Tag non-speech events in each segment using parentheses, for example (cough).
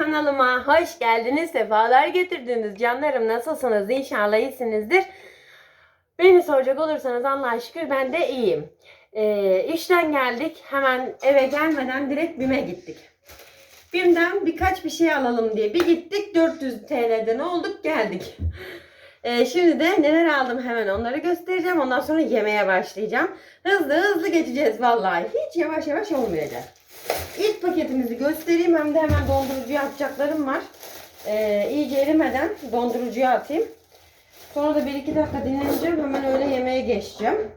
kanalıma hoş geldiniz. Sefalar getirdiniz. Canlarım nasılsınız? İnşallah iyisinizdir. Beni soracak olursanız Allah'a şükür ben de iyiyim. Ee, işten geldik. Hemen eve gelmeden direkt BİM'e gittik. BİM'den birkaç bir şey alalım diye bir gittik. 400 TL'den olduk geldik. Ee, şimdi de neler aldım hemen onları göstereceğim. Ondan sonra yemeğe başlayacağım. Hızlı hızlı geçeceğiz vallahi. Hiç yavaş yavaş olmayacak. İlk paketimizi göstereyim. Hem de hemen dondurucuya atacaklarım var. Ee, iyice erimeden dondurucuya atayım. Sonra da bir iki dakika dinleneceğim. Hemen öyle yemeğe geçeceğim.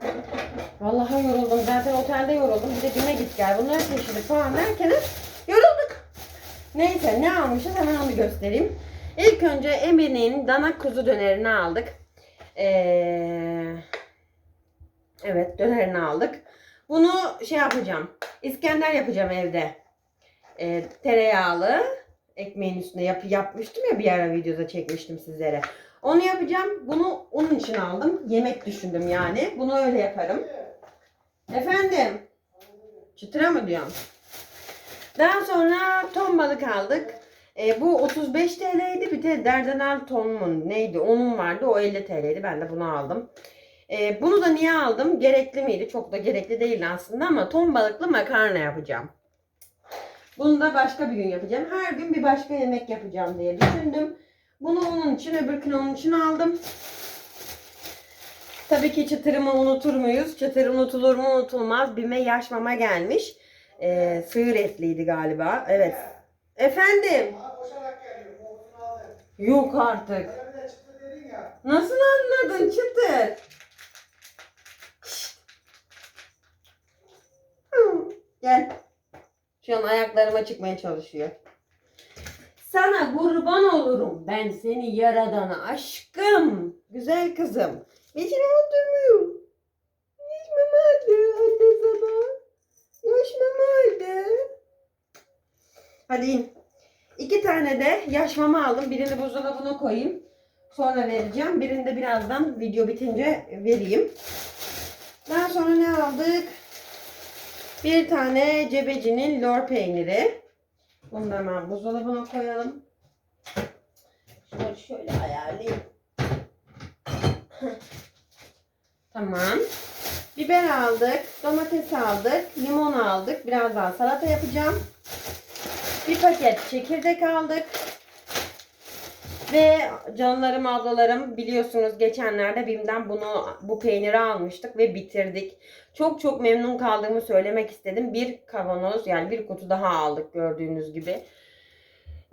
Vallahi yoruldum. Zaten otelde yoruldum. Bir de güne git gel. Bunları taşıdık falan derken yorulduk. Neyse ne almışız hemen onu göstereyim. İlk önce Emin'in dana kuzu dönerini aldık. Ee, evet dönerini aldık. Bunu şey yapacağım. İskender yapacağım evde. Ee, tereyağlı ekmeğin üstüne yap yapmıştım ya bir ara videoda çekmiştim sizlere. Onu yapacağım. Bunu onun için aldım. Yemek düşündüm yani. Bunu öyle yaparım. Efendim? Çıtıra mı diyorum? Daha sonra ton balık aldık. E, bu 35 TL'ydi. Bir de Derdanel ton mu neydi? Onun vardı. O 50 TL'ydi. Ben de bunu aldım. E, bunu da niye aldım? Gerekli miydi? Çok da gerekli değil aslında ama ton balıklı makarna yapacağım. Bunu da başka bir gün yapacağım. Her gün bir başka yemek yapacağım diye düşündüm. Bunu onun için, öbürkünü onun için aldım. Tabii ki çıtırımı unutur muyuz? Çıtır unutulur mu unutulmaz. Bime yaş mama gelmiş. Ee, sığır etliydi galiba. Evet. Efendim? Yok artık. Nasıl anladın çıtır? Şşt. Hı, Gel. Şu an ayaklarıma çıkmaya çalışıyor. Sana kurban olurum. Ben seni yaradana aşkım. Güzel kızım. Niçin oturmuyor? Hiç mama aldı anne sana. Yaş mama aldı. Hadi in. İki tane de yaş mama aldım. Birini buzdolabına koyayım. Sonra vereceğim. Birini de birazdan video bitince vereyim. Daha sonra ne aldık? Bir tane cebecinin lor peyniri. Bunu da hemen buzdolabına koyalım. Şöyle şöyle ayarlayayım. tamam. Biber aldık. Domates aldık. Limon aldık. Biraz daha salata yapacağım. Bir paket çekirdek aldık. Ve canlarım ablalarım biliyorsunuz geçenlerde BİM'den bunu bu peyniri almıştık ve bitirdik. Çok çok memnun kaldığımı söylemek istedim. Bir kavanoz yani bir kutu daha aldık gördüğünüz gibi.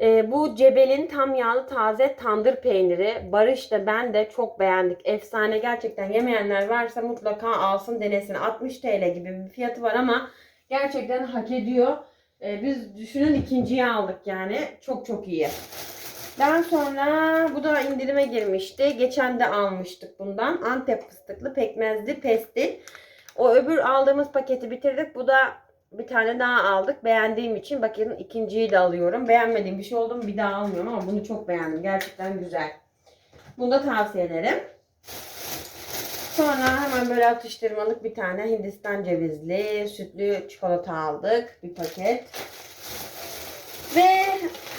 Ee, bu Cebel'in tam yağlı taze tandır peyniri. Barış da ben de çok beğendik. Efsane gerçekten yemeyenler varsa mutlaka alsın denesin. 60 TL gibi bir fiyatı var ama gerçekten hak ediyor. Ee, biz düşünün ikinciyi aldık yani. Çok çok iyi. Daha sonra bu da indirime girmişti. Geçen de almıştık bundan. Antep fıstıklı pekmezli pestil. O öbür aldığımız paketi bitirdik. Bu da bir tane daha aldık. Beğendiğim için bakın ikinciyi de alıyorum. Beğenmediğim bir şey oldu mu bir daha almıyorum ama bunu çok beğendim. Gerçekten güzel. Bunu da tavsiye ederim. Sonra hemen böyle atıştırmalık bir tane Hindistan cevizli sütlü çikolata aldık. Bir paket.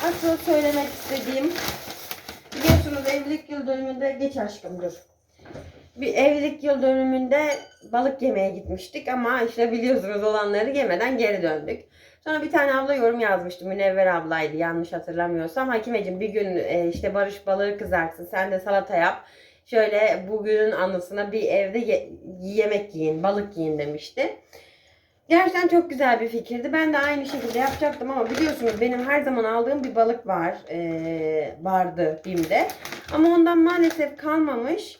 Asıl söylemek istediğim biliyorsunuz evlilik yıl dönümünde geç aşkım dur. Bir evlilik yıl dönümünde balık yemeye gitmiştik ama işte biliyorsunuz olanları yemeden geri döndük. Sonra bir tane abla yorum yazmıştı. Münevver ablaydı yanlış hatırlamıyorsam. Hakimeciğim bir gün e, işte Barış balığı kızartsın sen de salata yap. Şöyle bugünün anısına bir evde ye- yemek yiyin, balık yiyin demişti. Gerçekten çok güzel bir fikirdi. Ben de aynı şekilde yapacaktım ama biliyorsunuz benim her zaman aldığım bir balık var. Ee, vardı BİM'de. Ama ondan maalesef kalmamış.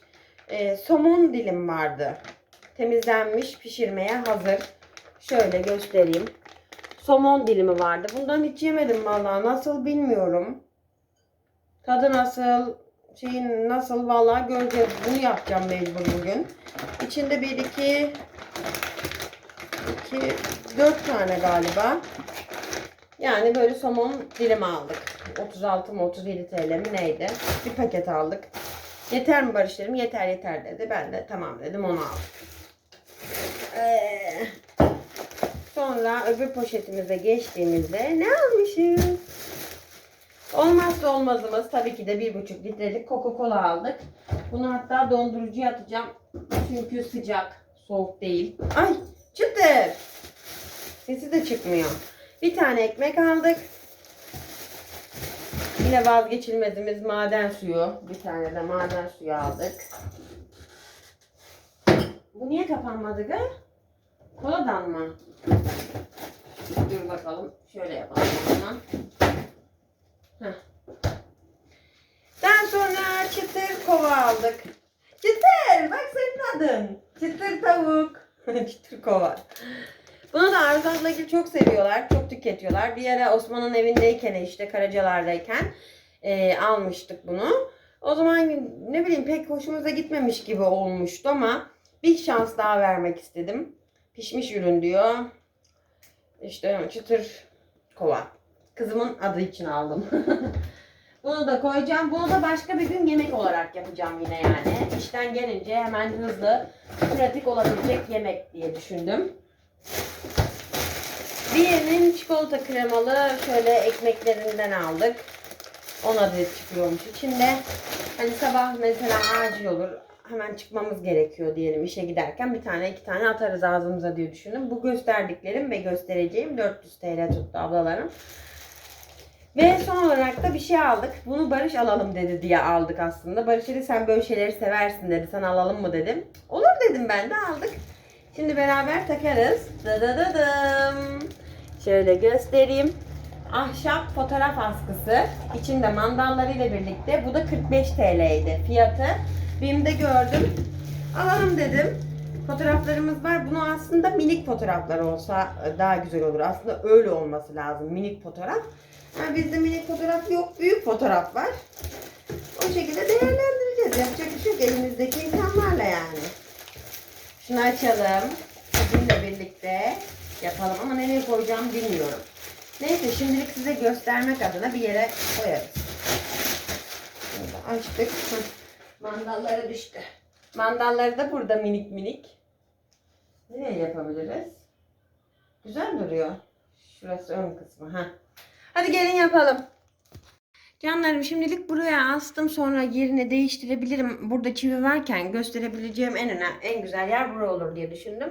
Ee, somon dilim vardı. Temizlenmiş, pişirmeye hazır. Şöyle göstereyim. Somon dilimi vardı. Bundan hiç yemedim vallahi. Nasıl bilmiyorum. Tadı nasıl, şeyin nasıl vallahi göreceğiz. Bunu yapacağım mecbur bugün. İçinde bir iki 2, 4 tane galiba. Yani böyle somon dilimi aldık. 36 mı 37 TL mi neydi? Bir paket aldık. Yeter mi Barış dedim. Yeter yeter dedi. Ben de tamam dedim onu aldım. Ee, sonra öbür poşetimize geçtiğimizde ne almışız? Olmazsa olmazımız tabii ki de bir buçuk litrelik Coca-Cola aldık. Bunu hatta dondurucuya atacağım. Çünkü sıcak, soğuk değil. Ay çıtır. Sesi de çıkmıyor. Bir tane ekmek aldık. Yine vazgeçilmezimiz maden suyu. Bir tane de maden suyu aldık. Bu niye kapanmadı gı? Koladan mı? Dur bakalım. Şöyle yapalım. Heh. Daha sonra çıtır kova aldık. Çıtır! Bak senin adın. Çıtır tavuk. Çıtır kova. Bunu da Arzu abla çok seviyorlar. Çok tüketiyorlar. Bir ara Osman'ın evindeyken işte Karacalar'dayken e, almıştık bunu. O zaman ne bileyim pek hoşumuza gitmemiş gibi olmuştu ama bir şans daha vermek istedim. Pişmiş ürün diyor. İşte çıtır kova. Kızımın adı için aldım. (laughs) Bunu da koyacağım. Bunu da başka bir gün yemek olarak yapacağım yine yani. İşten gelince hemen hızlı, pratik olabilecek yemek diye düşündüm. Diğerinin çikolata kremalı şöyle ekmeklerinden aldık. 10 adet çıkıyormuş içinde. Hani sabah mesela acil olur. Hemen çıkmamız gerekiyor diyelim işe giderken bir tane iki tane atarız ağzımıza diye düşündüm. Bu gösterdiklerim ve göstereceğim 400 TL tuttu ablalarım. Ve son olarak da bir şey aldık. Bunu Barış alalım dedi diye aldık aslında. Barış dedi sen böyle şeyleri seversin dedi. Sana alalım mı dedim. Olur dedim ben de aldık. Şimdi beraber takarız. Dıdıdıdım. Şöyle göstereyim. Ahşap fotoğraf askısı. İçinde mandalları ile birlikte. Bu da 45 TL'ydi fiyatı. BİM'de gördüm. Alalım dedim. Fotoğraflarımız var. Bunu aslında minik fotoğraflar olsa daha güzel olur. Aslında öyle olması lazım. Minik fotoğraf. Ha, bizde minik fotoğraf yok. Büyük fotoğraf var. O şekilde değerlendireceğiz. Yapacak bir şey yok. Elimizdeki imkanlarla yani. Şunu açalım. Sizinle birlikte yapalım ama nereye koyacağım bilmiyorum. Neyse şimdilik size göstermek adına bir yere koyarız. Açtık. Heh. Mandalları düştü. Mandalları da burada minik minik. Nereye yapabiliriz? Güzel duruyor. Şurası ön kısmı. ha. Hadi gelin yapalım. Canlarım şimdilik buraya astım sonra yerini değiştirebilirim. Burada çivi varken gösterebileceğim en önemli, en güzel yer bura olur diye düşündüm.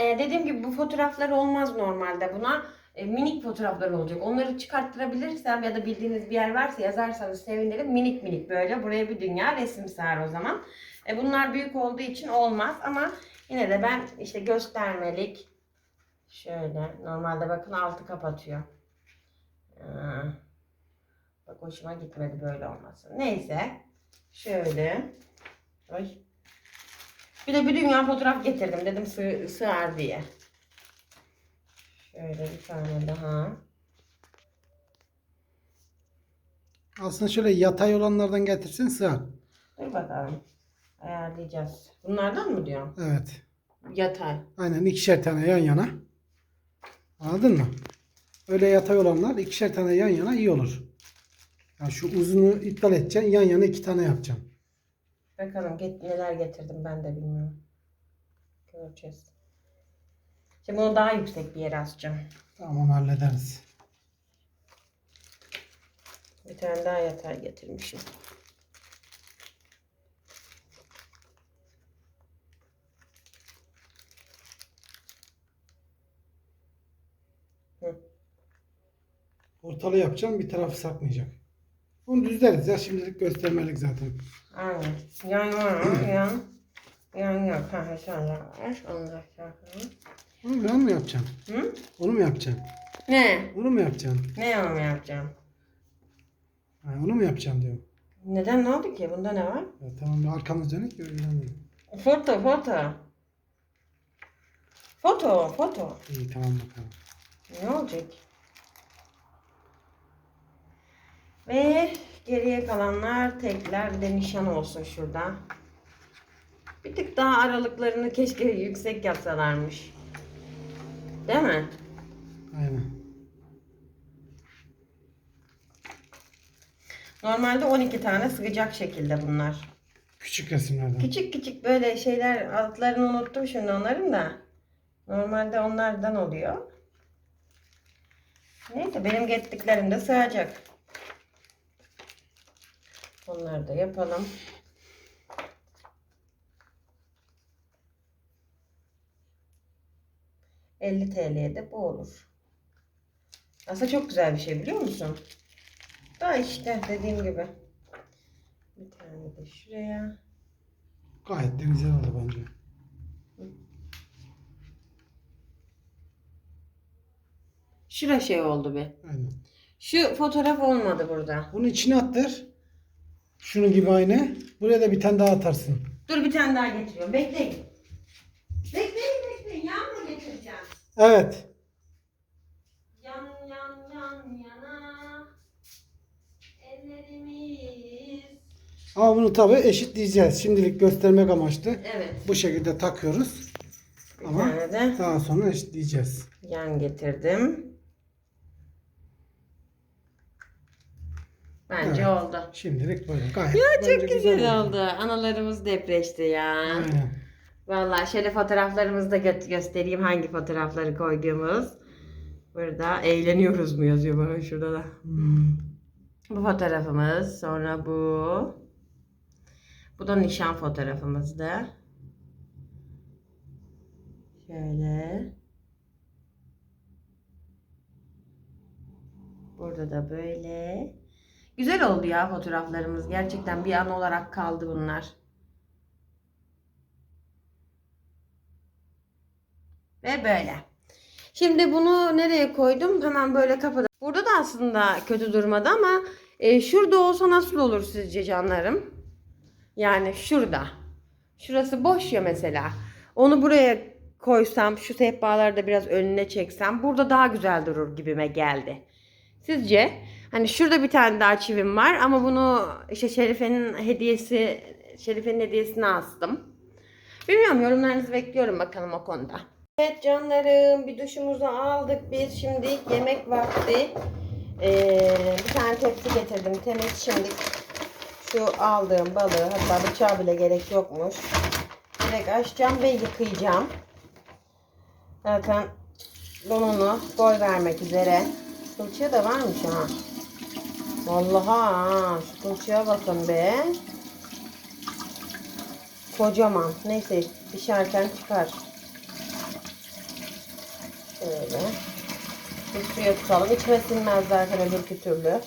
Ee, dediğim gibi bu fotoğraflar olmaz normalde buna. E, minik fotoğraflar olacak. Onları çıkarttırabilirsem ya da bildiğiniz bir yer varsa yazarsanız sevinirim. Minik minik böyle. Buraya bir dünya resim sığar o zaman. E, bunlar büyük olduğu için olmaz ama yine de ben işte göstermelik şöyle normalde bakın altı kapatıyor. Aa, bak hoşuma gitmedi böyle olması. Neyse. Şöyle. Ay. Bir de bir dünya fotoğraf getirdim dedim sığ, sığar diye. Şöyle bir tane daha. Aslında şöyle yatay olanlardan getirsin sığar. Dur bakalım. Ayarlayacağız. Bunlardan mı diyorsun? Evet. Yatay. Aynen ikişer tane yan yana. Anladın mı? Öyle yatay olanlar ikişer tane yan yana iyi olur. Yani şu uzunu iptal edeceksin. Yan yana iki tane yapacaksın. Bakalım get neler getirdim ben de bilmiyorum. Göreceğiz. Şimdi bunu daha yüksek bir yere asacağım. Tamam hallederiz. Bir tane daha yatay getirmişim. Ortalı yapacaksın bir tarafı sapmayacak. Onu düzleriz ya şimdilik göstermelik zaten. Aynen. Yan yan yan. Yan yok. Ha sen var. Onu da yapalım. Onu, onu mu yapacaksın? Hı? Onu mu yapacaksın? Ne? Onu mu yapacaksın? Ne yan yapacağım? Ha, onu mu yapacaksın diyorum. Neden ne oldu ki? Bunda ne var? Ya, tamam arkamız dönük ya, yani. Foto foto. Foto foto. İyi tamam bakalım. Ne olacak? Ve geriye kalanlar tekler bir de nişan olsun şurada. Bir tık daha aralıklarını keşke yüksek yapsalarmış. Değil mi? Aynen. Normalde 12 tane sığacak şekilde bunlar. Küçük resimlerden. Küçük küçük böyle şeyler altlarını unuttum şimdi onların da. Normalde onlardan oluyor. Neyse benim getirdiklerim de sığacak. Onları da yapalım. ...50 TL'ye de bu olur. Aslında çok güzel bir şey biliyor musun? Da işte dediğim gibi. Bir tane de şuraya. Gayet de güzel oldu bence. Şura şey oldu bir. Aynen. Şu fotoğraf olmadı burada. Bunu içine attır. Şunu gibi aynı. Buraya da bir tane daha atarsın. Dur bir tane daha getiriyorum. Bekleyin. Bekleyin bekleyin. Yan mı getireceğim? Evet. Yan yan yan yana. Ellerimiz. Ama bunu tabi eşitleyeceğiz. Şimdilik göstermek amaçlı. Evet. Bu şekilde takıyoruz. Ama tane de daha sonra eşitleyeceğiz. yan getirdim. Bence Evet. oldu. Şimdilik böyle. Gayet Ya çok güzel oldu. Analarımız depreşti ya. Aynen. Vallahi şöyle fotoğraflarımızı da gö- göstereyim hangi fotoğrafları koyduğumuz. Burada eğleniyoruz mu yazıyor bana şurada da. Hmm. Bu fotoğrafımız. Sonra bu. Bu da nişan fotoğrafımızdı. Şöyle. Burada da böyle. Güzel oldu ya fotoğraflarımız. Gerçekten bir an olarak kaldı bunlar. Ve böyle. Şimdi bunu nereye koydum? Hemen böyle kapıda. Burada da aslında kötü durmadı ama e, şurada olsa nasıl olur sizce canlarım? Yani şurada. Şurası boş ya mesela. Onu buraya koysam, şu sehpaları da biraz önüne çeksem burada daha güzel durur gibime geldi. Sizce? Hani şurada bir tane daha çivim var ama bunu işte Şerife'nin hediyesi, Şerife'nin hediyesine astım. Bilmiyorum yorumlarınızı bekliyorum bakalım o konuda. Evet canlarım bir duşumuzu aldık biz şimdi yemek vakti. Ee, bir tane tepsi getirdim temiz şimdi şu aldığım balığı hatta bıçağa bile gerek yokmuş. Direkt açacağım ve yıkayacağım. Zaten donunu boy vermek üzere. Kılçığı da varmış ha. Vallahi şu kılçığa bakın be. Kocaman. Neyse pişerken çıkar. Şöyle. Bir suya tutalım. İçime sinmez zaten öbürkü türlü.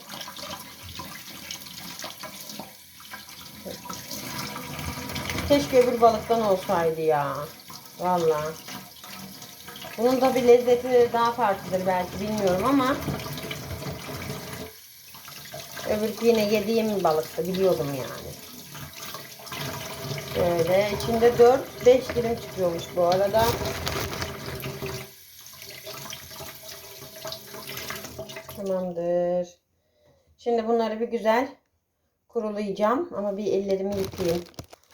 Keşke öbür balıktan olsaydı ya. Valla. Bunun da bir lezzeti daha farklıdır belki bilmiyorum ama öbürkü yine yediğim balıktı biliyordum yani. Şöyle içinde 4-5 dilim çıkıyormuş bu arada. Tamamdır. Şimdi bunları bir güzel kurulayacağım ama bir ellerimi yıkayayım.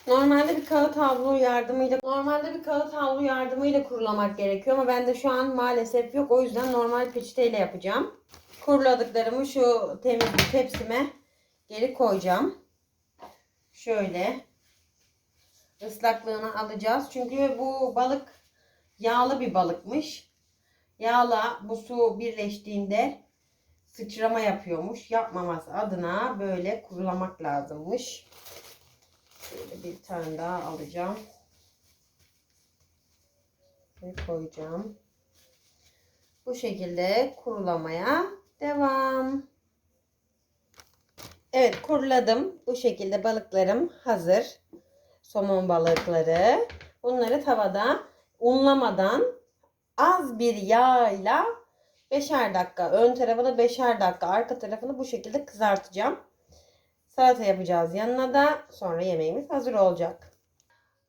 Normalde bir kağıt havlu yardımıyla normalde bir kağıt havlu yardımıyla kurulamak gerekiyor ama bende şu an maalesef yok. O yüzden normal peçeteyle yapacağım. Kuruladıklarımı şu temiz tepsime geri koyacağım. Şöyle ıslaklığını alacağız. Çünkü bu balık yağlı bir balıkmış. Yağla bu su birleştiğinde sıçrama yapıyormuş. Yapmaması adına böyle kurulamak lazımmış. Şöyle bir tane daha alacağım. Ve koyacağım. Bu şekilde kurulamaya devam. Evet kuruladım. Bu şekilde balıklarım hazır. Somon balıkları. Bunları tavada unlamadan az bir yağla beşer dakika ön tarafını beşer dakika arka tarafını bu şekilde kızartacağım. Salata yapacağız yanına da sonra yemeğimiz hazır olacak.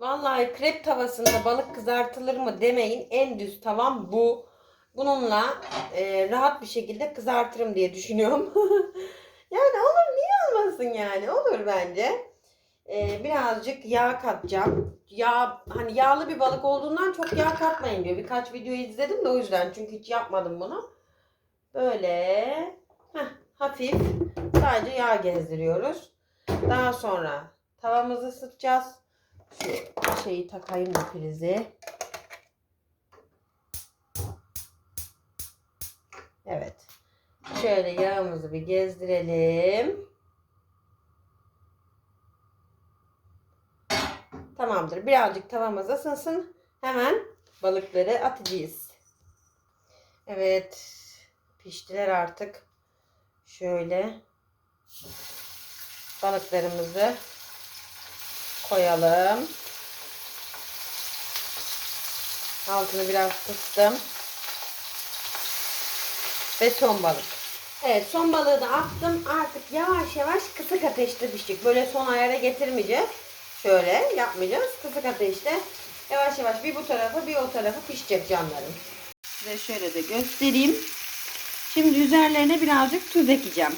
Vallahi krep tavasında balık kızartılır mı demeyin. En düz tavam bu. Bununla e, rahat bir şekilde kızartırım diye düşünüyorum. (laughs) yani olur niye olmasın yani olur bence. E, birazcık yağ katacağım. Yağ hani yağlı bir balık olduğundan çok yağ katmayın diyor. Birkaç video izledim de o yüzden çünkü hiç yapmadım bunu. Böyle heh, hafif sadece yağ gezdiriyoruz. Daha sonra tavamızı ısıtacağız. Şu şeyi takayım da prizi. Evet. Şöyle yağımızı bir gezdirelim. Tamamdır. Birazcık tavamız ısınsın. Hemen balıkları atacağız. Evet. Piştiler artık. Şöyle balıklarımızı koyalım. Altını biraz kıstım. Ve son balık. Evet son balığı da attım. Artık yavaş yavaş kısık ateşte pişecek. Böyle son ayara getirmeyeceğiz. Şöyle yapmayacağız. Kısık ateşte yavaş yavaş bir bu tarafı bir o tarafı pişecek canlarım. Size şöyle de göstereyim. Şimdi üzerlerine birazcık tuz ekeceğim.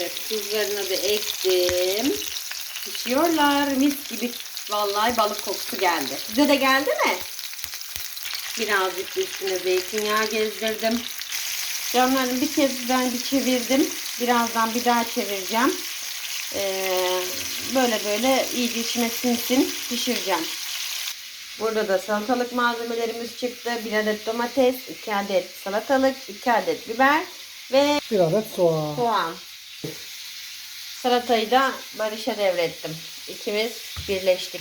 Evet, tuzlarını da ektim. Pişiyorlar. Mis gibi vallahi balık kokusu geldi. Size de geldi mi? Birazcık üstüne zeytinyağı gezdirdim. Canlarım bir kez ben bir çevirdim. Birazdan bir daha çevireceğim. Ee, böyle böyle iyice içine sinsin pişireceğim. Burada da salatalık malzemelerimiz çıktı. Bir adet domates, iki adet salatalık, iki adet biber ve Bir adet soğan. soğan. Salatayı da Barış'a devrettim. İkimiz birleştik.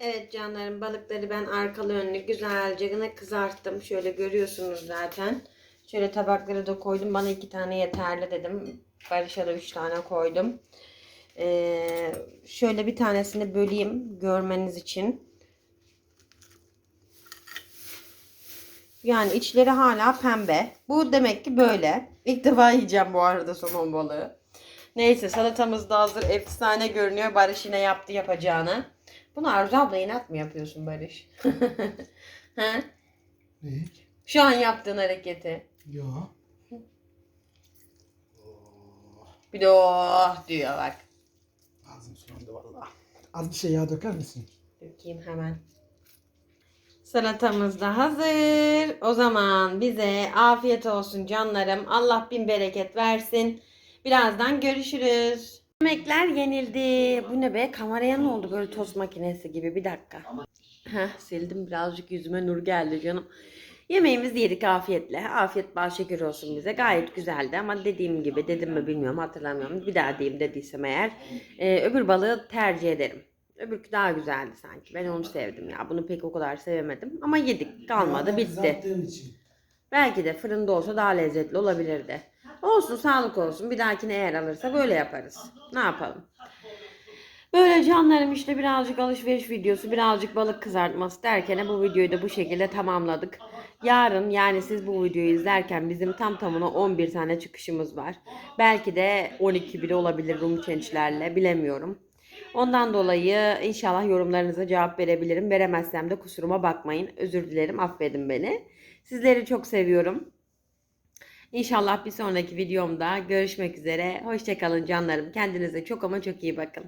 Evet canlarım balıkları ben arkalı önlü güzelce kızarttım. Şöyle görüyorsunuz zaten. Şöyle tabakları da koydum. Bana iki tane yeterli dedim. Barış'a da üç tane koydum. Ee, şöyle bir tanesini böleyim görmeniz için. Yani içleri hala pembe. Bu demek ki böyle. İlk defa yiyeceğim bu arada somon balığı. Neyse salatamız da hazır. Efsane görünüyor. Barış yine yaptı yapacağını. Bunu Arzu abla inat mı yapıyorsun Barış? (laughs) He? Ne? Şu an yaptığın hareketi. Yo. Bir de oh diyor bak. Ağzım sulandı valla. Az bir şey yağ döker misin? Dökeyim hemen. Salatamız da hazır. O zaman bize afiyet olsun canlarım. Allah bin bereket versin. Birazdan görüşürüz. Yemekler yenildi. Bu ne be? Kameraya ne oldu böyle tost makinesi gibi? Bir dakika. Heh, sildim birazcık yüzüme nur geldi canım. Yemeğimizi yedik afiyetle. Afiyet bal şeker olsun bize. Gayet güzeldi ama dediğim gibi dedim mi bilmiyorum hatırlamıyorum. Bir daha diyeyim dediysem eğer. Ee, öbür balığı tercih ederim. Öbürkü daha güzeldi sanki. Ben onu sevdim ya. Bunu pek o kadar sevemedim. Ama yedik. Kalmadı bitti. Belki de fırında olsa daha lezzetli olabilirdi. Olsun sağlık olsun. Bir dahakine eğer alırsa böyle yaparız. Ne yapalım? Böyle canlarım işte birazcık alışveriş videosu, birazcık balık kızartması derken bu videoyu da bu şekilde tamamladık. Yarın yani siz bu videoyu izlerken bizim tam tamına 11 tane çıkışımız var. Belki de 12 bile olabilir Rum Change'lerle bilemiyorum. Ondan dolayı inşallah yorumlarınıza cevap verebilirim. Veremezsem de kusuruma bakmayın. Özür dilerim affedin beni. Sizleri çok seviyorum. İnşallah bir sonraki videomda görüşmek üzere. Hoşçakalın canlarım. Kendinize çok ama çok iyi bakın.